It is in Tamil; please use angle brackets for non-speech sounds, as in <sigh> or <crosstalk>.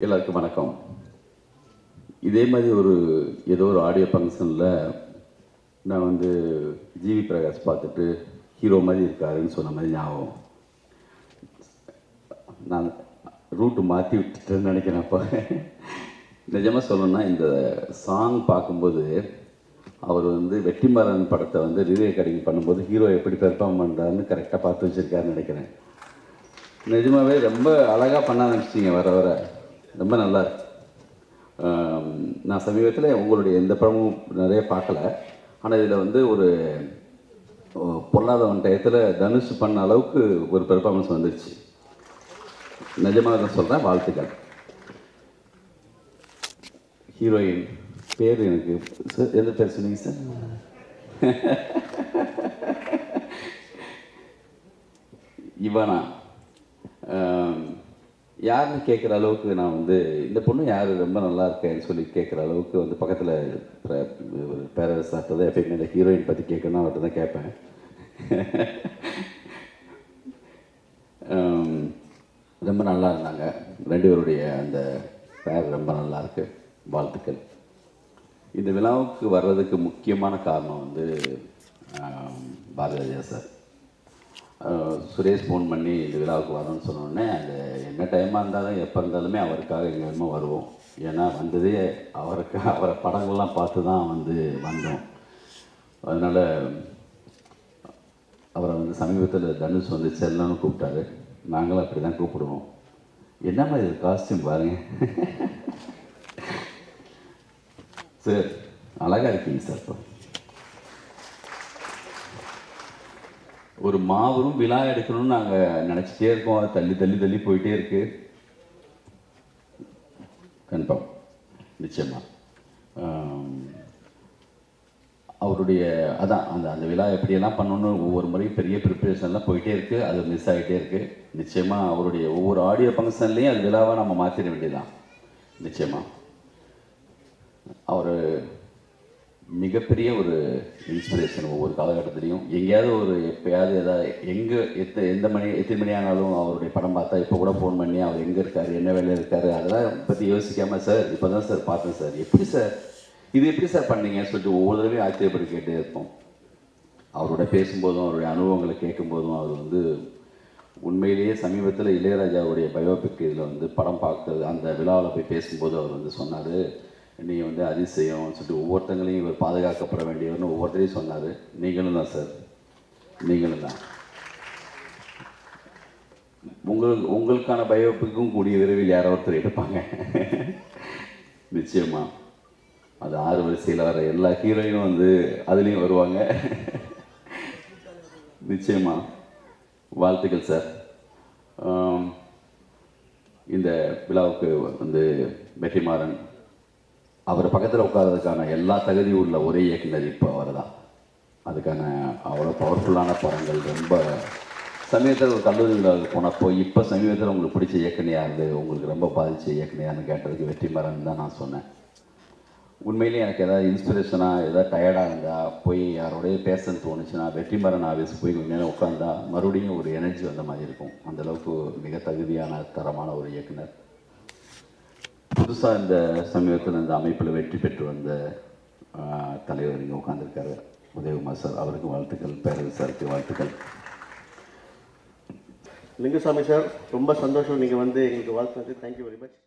எல்லாருக்கும் வணக்கம். இதே மாதிரி ஒரு ஏதோ ஒரு ஆடியோ ஃபங்க்ஷனில் நான் வந்து ஜிவி பிரகாஷ் பார்த்துட்டு ஹீரோ மாதிரி இருக்காருன்னு சொன்ன மாதிரி ஞாபகம். நான் ரூட்டு மாற்றி விட்டுட்டேன்னு நினைக்கிறேன் அப்போ. நிஜமாக சொல்லணும்னா இந்த சாங் பார்க்கும்போது அவர் வந்து வெற்றிமாறன் படத்தை வந்து ரிவே கடிங் பண்ணும்போது ஹீரோ எப்படி பெர்ஃபார்ம் பண்ணுறாருன்னு கரெக்டாக பார்த்து வச்சுருக்காருன்னு நினைக்கிறேன். நிஜமாகவே ரொம்ப அழகாக பண்ண ஆரம்பிச்சிங்க வர வர. ரொம்ப நல்லா இருக்கு. நான் சமீபத்தில் உங்களுடைய எந்த படமும் நிறைய பார்க்கல. ஆனால் இதில் வந்து ஒரு ஓ, டயத்தில் தனுஷ் பண்ண அளவுக்கு ஒரு பெர்ஃபார்மன்ஸ் வந்துருச்சு. நிஜமாக தான் சொல்கிறேன் வாழ்த்துக்கள். ஹீரோயின் பேர் எனக்கு சார் எந்த பேர் சொன்னீங்க சார் <laughs> இவனா. யாருன்னு கேட்குற அளவுக்கு நான் வந்து இந்த பொண்ணு யார்? ரொம்ப நல்லா இருக்கேன்னு சொல்லி கேட்குற அளவுக்கு வந்து பக்கத்தில் ஒரு பேரரசார்ட்ட தான் எப்பயுமே இந்த ஹீரோயின் பற்றி கேட்கணும் அவர்கிட்ட தான் கேட்பேன் ரொம்ப நல்லா இருந்தாங்க. ரெண்டு பேருடைய அந்த பேர் ரொம்ப நல்லா இருக்கு. வாழ்த்துக்கள். இந்த விழாவுக்கு வர்றதுக்கு முக்கியமான காரணம் வந்து பாரதியா பாரதிராஜா சார். சுரேஷ் ஃபோன் பண்ணி இந்த விழாவுக்கு வரோன்னு சொன்னோடனே அது என்ன டைமாக இருந்தாலும் எப்போ இருந்தாலுமே அவருக்காக எங்கேயுமே வருவோம். ஏன்னா வந்ததே அவருக்கு அவரை படங்கள்லாம் பார்த்து தான் வந்து வந்தோம். அதனால் அவரை வந்து சமீபத்தில் தனுஷ் வந்து செல்லன்னு கூப்பிட்டாரு. நாங்களும் அப்படி தான் கூப்பிடுவோம். என்ன மாதிரி காஸ்டியூம் பாருங்க. <laughs> சார் அழகாக இருக்கீங்க சார் இப்போ. ஒரு மாபெரும் விழா எடுக்கணும்னு நாங்கள் நினச்சிட்டே இருக்கோம். அது தள்ளி தள்ளி தள்ளி போயிட்டே இருக்கு. கன்ஃபார்ம். நிச்சயமா. அவருடைய அதான் அந்த அந்த விழா எப்படியெல்லாம் பண்ணணும்னு ஒவ்வொரு முறையும் பெரிய ப்ரிப்பரேஷன்லாம் போயிட்டே இருக்குது அது மிஸ் ஆகிட்டே இருக்குது நிச்சயமாக அவருடைய ஒவ்வொரு ஆடியோ ஃபங்க்ஷன்லேயும் அது விழாவாக நம்ம மாற்றிட வேண்டியதுதான். நிச்சயமாக அவர் மிகப்பெரிய ஒரு இன்ஸ்பிரேஷன் ஒவ்வொரு காலகட்டத்திலையும். எங்கேயாவது ஒரு எப்பயாவது ஏதாவது எங்கே எத்த எந்த மணி எத்தனை மணி ஆனாலும் அவருடைய படம் பார்த்தா இப்போ கூட ஃபோன் பண்ணி அவர் எங்கே இருக்கார் என்ன வேலையில் இருக்கார் அதெல்லாம் பற்றி யோசிக்காமல் சார் இப்போ தான் சார் பார்த்தேன் சார். எப்படி சார்? இது எப்படி சார் பண்ணீங்கன்னு சொல்லிட்டு ஒவ்வொரு தடவையும் ஆச்சரியப்பட்டு கேட்டே இருப்போம். அவரோட பேசும்போதும் அவருடைய அனுபவங்களை கேட்கும்போதும் அவர் வந்து உண்மையிலேயே சமீபத்தில் இளையராஜாவுடைய பயோபிக் இதில் வந்து படம் பார்க்கறது அந்த விழாவில் போய் பேசும்போது அவர் வந்து சொன்னார் நீங்கள் வந்து அதிசயம் சொல்லிட்டு ஒவ்வொருத்தங்களையும் இவர் பாதுகாக்கப்பட வேண்டியவர்னு ஒவ்வொருத்தரையும் சொன்னார். நீங்களும் தான் சார் நீங்களும் தான். உங்கள் உங்களுக்கான பயோப்புக்கும் கூடிய விரைவில் யாரோ ஒருத்தர் எடுப்பாங்க <laughs> நிச்சயமா. அது ஆறு வரிசையில் வர எல்லா ஹீரோயினும் வந்து அதுலேயும் வருவாங்க. <laughs> நிச்சயமா. வாழ்த்துக்கள் சார் இந்த விழாவுக்கு வந்து வெற்றிமாறன் அவர் பக்கத்தில் உட்காரதுக்கான எல்லா தகுதியும் உள்ள ஒரே இயக்குனர் இப்போ அவர் தான் அதுக்கான அவ்வளோ பவர்ஃபுல்லான படங்கள் ரொம்ப சமீபத்தில் ஒரு கல்லூரி விழாவுக்கு போனப்போ இப்போ சமீபத்தில் உங்களுக்கு பிடிச்ச இயக்குனர் இருந்து உங்களுக்கு ரொம்ப பாதித்த இயக்குனையான்னு கேட்டதுக்கு வெற்றிமாறன் தான் நான் சொன்னேன். உண்மையிலேயே எனக்கு எதாவது இன்ஸ்பிரேஷனாக எதாவது டயர்டாக இருந்தால் போய் யாரோடய பேசன்னு தோணுச்சுன்னா வெற்றிமாறன் ஆஃபீஸ் போய் கொஞ்ச நேரம் உட்காந்தா மறுபடியும் ஒரு எனர்ஜி வந்த மாதிரி இருக்கும். அந்த அளவுக்கு மிக தகுதியான தரமான ஒரு இயக்குனர். புதுசாக இந்த சமீபத்தில் இந்த அமைப்பில் வெற்றி பெற்று வந்த தலைவர் இங்கே உட்காந்துருக்காரு உதயகுமார் சார். அவருக்கு வாழ்த்துக்கள் பேரவை சாருக்கு வாழ்த்துக்கள். லிங்குசாமி சார் ரொம்ப சந்தோஷம். நீங்கள் வந்து எங்களுக்கு வாழ்த்துனது. Thank you very much